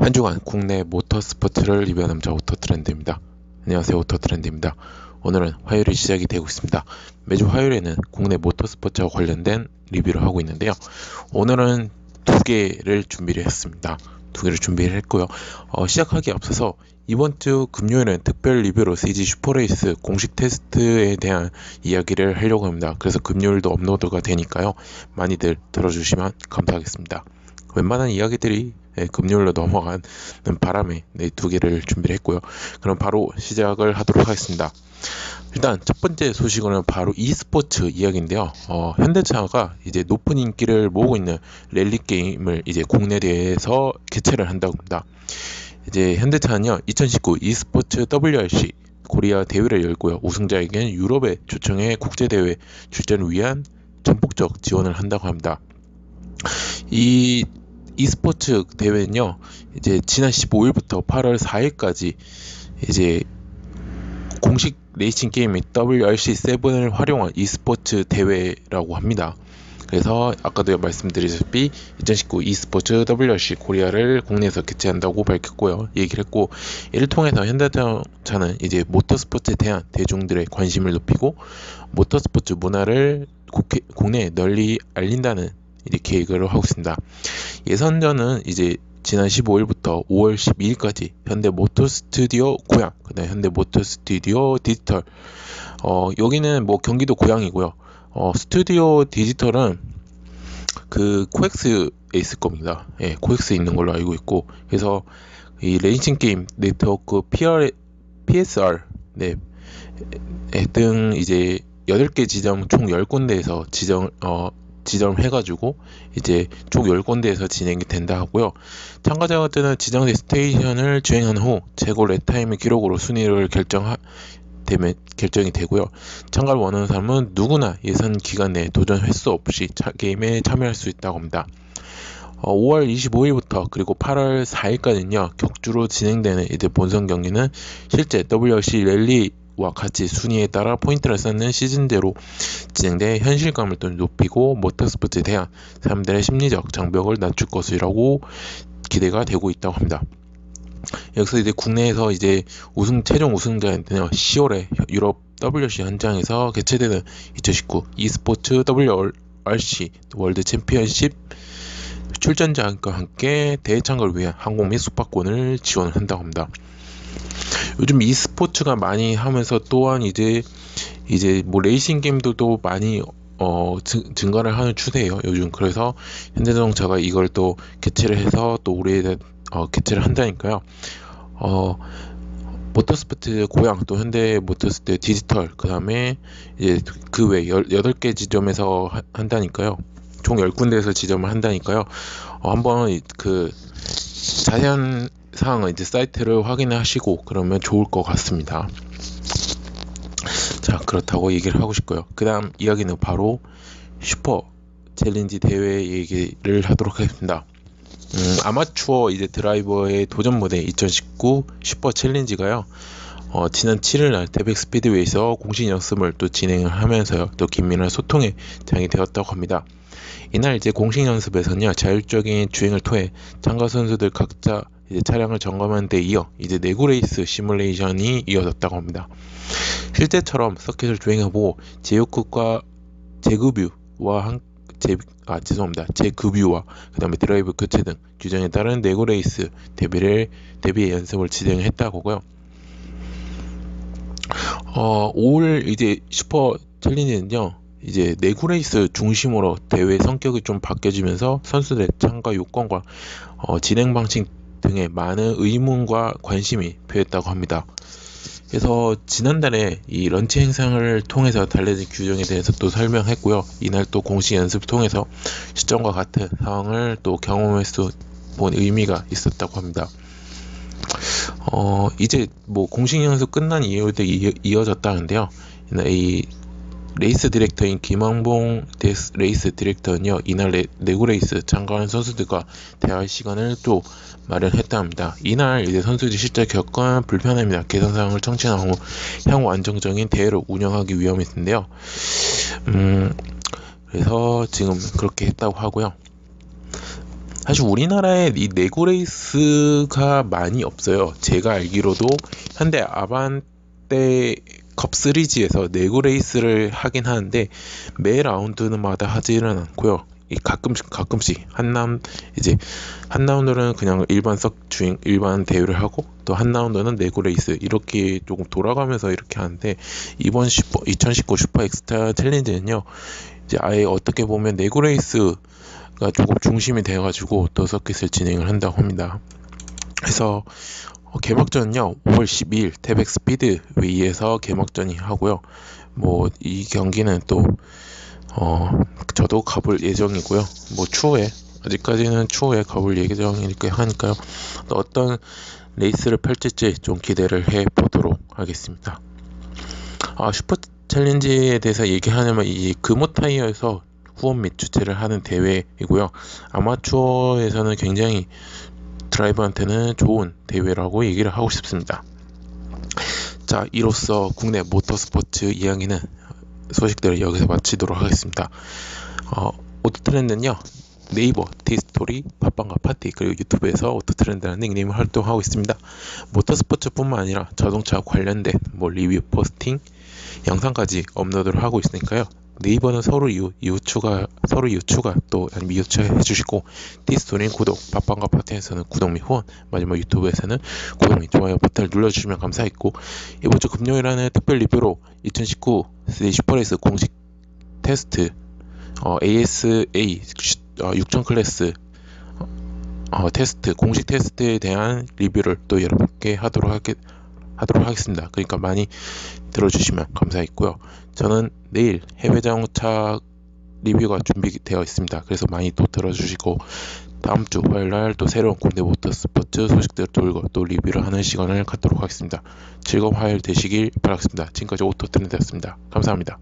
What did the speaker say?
한 주간 국내 모터스포츠를 리뷰한 남자 오토트렌드입니다. 안녕하세요 오토트렌드입니다. 오늘은 화요일이 시작이 되고 있습니다. 매주 화요일에는 국내 모터스포츠와 관련된 리뷰를 하고 있는데요. 오늘은 두 개를 준비를 했습니다. 두 개를 준비를 했고요. 어, 시작하기 앞서서 이번 주 금요일은 특별 리뷰로 CG 슈퍼레이스 공식 테스트에 대한 이야기를 하려고 합니다. 그래서 금요일도 업로드가 되니까요. 많이들 들어주시면 감사하겠습니다. 웬만한 이야기들이 네, 금요일로 넘어가는 바람에 네, 두 개를 준비를 했고요. 그럼 바로 시작을 하도록 하겠습니다. 일단 첫 번째 소식은 바로 e스포츠 이야기인데요. 어, 현대차가 이제 높은 인기를 모으고 있는 랠리 게임을 이제 국내 대회에서 개최를 한다고 합니다. 이제 현대차는요 2019 e스포츠 WRC 코리아 대회를 열고요. 우승자에게는 유럽의 초청의 국제 대회 출전을 위한 전폭적 지원을 한다고 합니다. 이 e스포츠 대회는요, 이제 지난 15일부터 8월 4일까지 이제 공식 레이싱 게임인 WRC7을 활용한 e스포츠 대회라고 합니다. 그래서 아까도 말씀드렸다시피 2019 e스포츠 WRC 코리아를 국내에서 개최한다고 밝혔고요. 얘기를 했고 이를 통해서 현대자차는 이제 모터스포츠에 대한 대중들의 관심을 높이고 모터스포츠 문화를 국내 에 널리 알린다는 이제 계획을 하고 있습니다. 예선전은 이제 지난 15일부터 5월 12일까지 현대 모터 스튜디오 고향, 그다음 현대 모터 스튜디오 디지털. 어, 여기는 뭐 경기도 고향이고요. 어, 스튜디오 디지털은 그 코엑스에 있을 겁니다. 예, 코엑스에 있는 걸로 알고 있고, 그래서 이 레이싱 게임 네트워크 PR, PSR, 네, 등 이제 8개 지점 총 10군데에서 지정, 어, 지정해가지고 이제 총 10군데에서 진행이 된다 하고요. 참가자들은 지정된 스테이션을 주행한 후 최고 랩타임의 기록으로 순위를 결정하 되면 결정이 되고요. 참가를 원하는 사람은 누구나 예선 기간 내에 도전 횟수 없이 차, 게임에 참여할 수 있다고 합니다. 어, 5월 25일부터 그리고 8월 4일까지는요 격주로 진행되는 이제 본선 경기는 실제 WRC 랠리 와 같이 순위에 따라 포인트를 쌓는 시즌제로 진행돼 현실감을 또 높이고 모터스포츠에 대한 사람들의 심리적 장벽을 낮출 것이라고 기대가 되고 있다고 합니다. 여기서 이제 국내에서 이제 우승 최종 우승자한테는 10월에 유럽 WRC 현장에서 개최되는 2019 e스포츠 WRC 월드 챔피언십 출전자과 함께 대회 참가를 위한 항공 및 숙박권을 지원한다고 합니다. 요즘 e스포츠가 많이 하면서 또한 이제 이제 뭐 레이싱 게임들도 많이 어 증, 증가를 하는 추세예요 요즘. 그래서 현대자동차가 이걸 또 개최를 해서 또 올해 어, 개최를 한다니까요. 어 모터스포츠 고향 또 현대 모터스포츠 디지털 그 다음에 이제 그외 18개 지점에서 하, 한다니까요. 총 10군데에서 지점을 한다니까요. 어, 한번 그 자세한 사항은 이제 사이트를 확인하시고 그러면 좋을 것 같습니다. 자 그렇다고 얘기를 하고 싶고요. 그 다음 이야기는 바로 슈퍼 챌린지 대회 얘기를 하도록 하겠습니다. 음, 아마추어 이제 드라이버의 도전 무대 2019 슈퍼 챌린지가요. 어, 지난 7일 날 태백 스피드웨이에서 공식 연습을 또 진행을 하면서요. 또 긴밀한 소통에 장이 되었다고 합니다. 이날 이제 공식 연습에서는요. 자율적인 주행을 통해 참가 선수들 각자 이제 차량을 점검한 데 이어 이제 내구 레이스 시뮬레이션이 이어졌다고 합니다. 실제처럼 서킷을 주행해보고 제어급과 제급뷰와 한, 제, 아 죄송합니다. 제급뷰와 그 다음에 드라이브 교체 등 규정에 따른 내구 레이스 대비를 대비의 연습을 진행했다고요. 어, 올 이제 슈퍼 챌린지는요. 이제 내구 레이스 중심으로 대회 성격이 좀 바뀌어지면서 선수들의 참가 요건과 어, 진행 방식 등의 많은 의문과 관심이 표했다고 합니다. 그래서 지난달에 이 런치 행상을 통해서 달려진 규정에 대해서 또 설명했고요. 이날 또 공식 연습을 통해서 시점과 같은 상황을 또 경험할 수 본 의미가 있었다고 합니다. 어, 이제 뭐 공식 연습 끝난 이후에도 이어졌다는데요. 이 레이스 디렉터인 김왕봉 레이스 디렉터는요 이날 레, 내구 레이스 참가하는 선수들과 대화할 시간을 또 마련했답니다. 이날 이제 선수들이 실제 겪은 불편함이나 개선 사항을 청취한 후 향후 안정적인 대회를 운영하기 위함이었는데요. 음, 그래서 지금 그렇게 했다고 하고요. 사실 우리나라에 이 내구 레이스가 많이 없어요. 제가 알기로도 현대 아반떼 컵 시리즈에서 내구 레이스를 하긴 하는데 매 라운드마다 하지는 않고요. 이 가끔씩 가끔씩 한 라운 이제 한 라운드는 그냥 일반 석 주행 일반 대회를 하고 또 한 라운드는 내구 레이스 이렇게 조금 돌아가면서 이렇게 하는데 이번 슈퍼 2019 슈퍼 엑스타 챌린지는요 이제 아예 어떻게 보면 내구 레이스가 조금 중심이 돼가지고 또 서킷을 진행을 한다고 합니다. 그래서 어, 개막전은요 5월 12일 태백 스피드 웨이에서 개막전이 하고요. 뭐 이 경기는 또 어, 저도 가볼 예정이고요. 뭐 추후에 아직까지는 추후에 가볼 예정이니까 하니까요. 또 어떤 레이스를 펼칠지 좀 기대를 해 보도록 하겠습니다. 아 슈퍼 챌린지에 대해서 얘기하냐면 이 금호 타이어에서 후원 및 주최를 하는 대회이고요. 아마추어에서는 굉장히 드라이버한테는 좋은 대회라고 얘기를 하고 싶습니다. 자, 이로써 국내 모터스포츠 이야기는 소식들을 여기서 마치도록 하겠습니다. 어, 오토트렌드는요, 네이버, 티스토리, 팟빵과 파티, 그리고 유튜브에서 오토트렌드라는 닉네임을 활동하고 있습니다. 모터스포츠뿐만 아니라 자동차 관련된 뭐 리뷰, 포스팅, 영상까지 업로드를 하고 있으니까요. 네이버는 서로 이웃, 추가, 서로 이웃 추가 또 아니면 이웃 추가 해 주시고 디스토리는 구독, 팟빵과 파트에서는 구독 및 후원, 마지막 유튜브에서는 구독 및 좋아요 버튼을 눌러주시면 감사했고 이번 주 금요일에는 특별 리뷰로 2019 슈퍼레이스 공식 테스트 어, ASA 어, 6000 클래스 어, 테스트 공식 테스트에 대한 리뷰를 또 여러분께 하도록 하겠 하도록 하겠습니다. 그러니까 많이 들어주시면 감사했고요. 저는 내일 해외 자동차 리뷰가 준비되어 있습니다. 그래서 많이 또 들어주시고 다음 주 화요일 날 또 새로운 국내 모터스포츠 소식들을 돌고 또 리뷰를 하는 시간을 갖도록 하겠습니다. 즐거운 화요일 되시길 바라겠습니다. 지금까지 오토트렌드였습니다. 감사합니다.